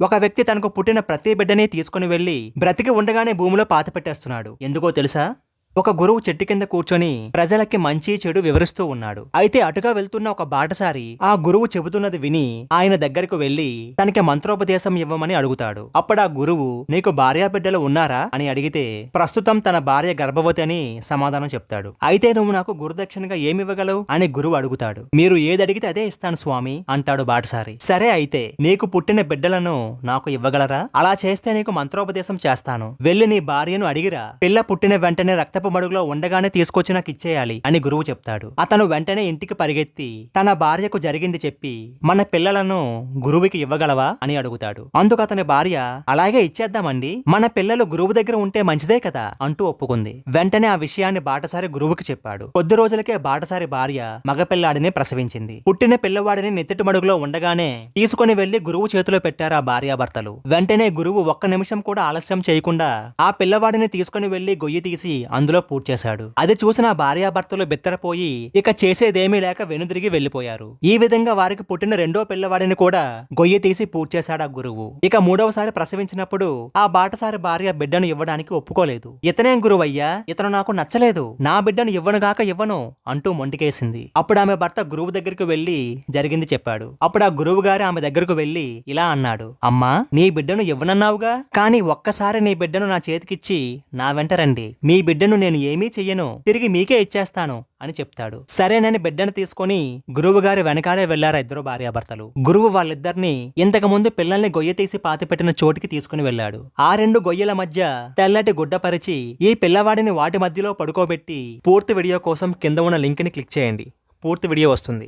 ఒక వ్యక్తి తనకు పుట్టిన ప్రతి బిడ్డని తీసుకుని వెళ్ళి బ్రతికి ఉండగానే భూమిలో పాత పెట్టేస్తున్నాడు. ఎందుకో తెలుసా? ఒక గురువు చెట్టు కింద కూర్చొని ప్రజలకి మంచి చెడు వివరిస్తూ ఉన్నాడు. అయితే అటుగా వెళ్తున్న ఒక బాటసారి ఆ గురువు చెబుతున్నది విని ఆయన దగ్గరకు వెళ్ళి తనకి మంత్రోపదేశం ఇవ్వమని అడుగుతాడు. అప్పుడు ఆ గురువు నీకు భార్యా బిడ్డలు ఉన్నారా? అని అడిగితే ప్రస్తుతం తన భార్య గర్భవతి అని సమాధానం చెప్తాడు. అయితే నువ్వు నాకు గురుదక్షిణగా ఏమివ్వగలవు? అని గురువు అడుగుతాడు. మీరు ఏది అడిగితే అదే ఇస్తాను స్వామి అంటాడు బాటసారి. సరే అయితే నీకు పుట్టిన బిడ్డలను నాకు ఇవ్వగలరా? అలా చేస్తే నీకు మంత్రోపదేశం చేస్తాను. వెళ్ళి నీ భార్యను అడిగిరా. పిల్ల పుట్టిన వెంటనే రక్త రక్తపు మడుగులో ఉండగానే తీసుకొచ్చి నాకు ఇచ్చేయాలి అని గురువు చెప్తాడు. అతను వెంటనే ఇంటికి పరిగెత్తి తన భార్యకు జరిగింది చెప్పి మన పిల్లలను గురువుకి ఇవ్వగలవా? అని అడుగుతాడు. అందుకు అతని భార్య అలాగే ఇచ్చేద్దామండి. మన పిల్లలు గురువు దగ్గర ఉంటే మంచిదే కదా? అంటూ ఒప్పుకుంది. వెంటనే ఆ విషయాన్ని బాటసారి గురువుకి చెప్పాడు. కొద్ది రోజులకే బాటసారి భార్య మగపిల్లాడిని ప్రసవించింది. పుట్టిన పిల్లవాడిని నెత్తిటి మడుగులో ఉండగానే తీసుకుని వెళ్ళి గురువు చేతిలో పెట్టారు ఆ భార్యాభర్తలు. వెంటనే గురువు ఒక్క నిమిషం కూడా ఆలస్యం చేయకుండా ఆ పిల్లవాడిని తీసుకుని వెళ్ళి గొయ్యి తీసి అందులో పూర్తి చేశాడు అది చూసిన భార్యాభర్తలు బిత్తరపోయి ఇక చేసేదేమీ లేక వెనుదిరిగి వెళ్ళిపోయారు ఈ విధంగా వారికి పుట్టిన రెండో పిల్లవాడిని కూడా గొయ్యి తీసి పూర్తి చేశాడు ఆ గురువు. ఇక మూడవసారి ప్రసవించినప్పుడు ఆ బాటసారి భార్య బిడ్డను ఇవ్వడానికి ఒప్పుకోలేదు. ఇతనేం గురువయ్యా ఇతను నాకు నచ్చలేదు. నా బిడ్డను ఇవ్వనుగాక ఇవ్వను అంటూ మొండికేసింది. అప్పుడు ఆమె భర్త గురువు దగ్గరికి వెళ్ళి జరిగింది చెప్పాడు. అప్పుడు ఆ గురువు గారు ఆమె దగ్గరకు వెళ్ళి ఇలా అన్నాడు. అమ్మా నీ బిడ్డను ఇవ్వనన్నావుగా? కానీ ఒక్కసారి నీ బిడ్డను నా చేతికిచ్చి నా వెంట రండి. మీ బిడ్డను నేను ఏమీ చెయ్యను. తిరిగి మీకే ఇచ్చేస్తాను అని చెప్తాడు. సరేనని బిడ్డను తీసుకొని గురువు గారి వెనకాలే వెళ్ళారు ఇద్దరు భార్యాభర్తలు. గురువు వాళ్ళిద్దరిని ఇంతకు ముందు పిల్లల్ని గొయ్య తీసి పాతిపెట్టిన చోటికి తీసుకుని వెళ్ళాడు. ఆ రెండు గొయ్యల మధ్య తెల్లటి గుడ్డ పరిచి ఈ పిల్లవాడిని వాటి మధ్యలో పడుకోబెట్టి పూర్తి వీడియో కోసం కింద ఉన్న లింక్ని క్లిక్ చేయండి. పూర్తి వీడియో వస్తుంది.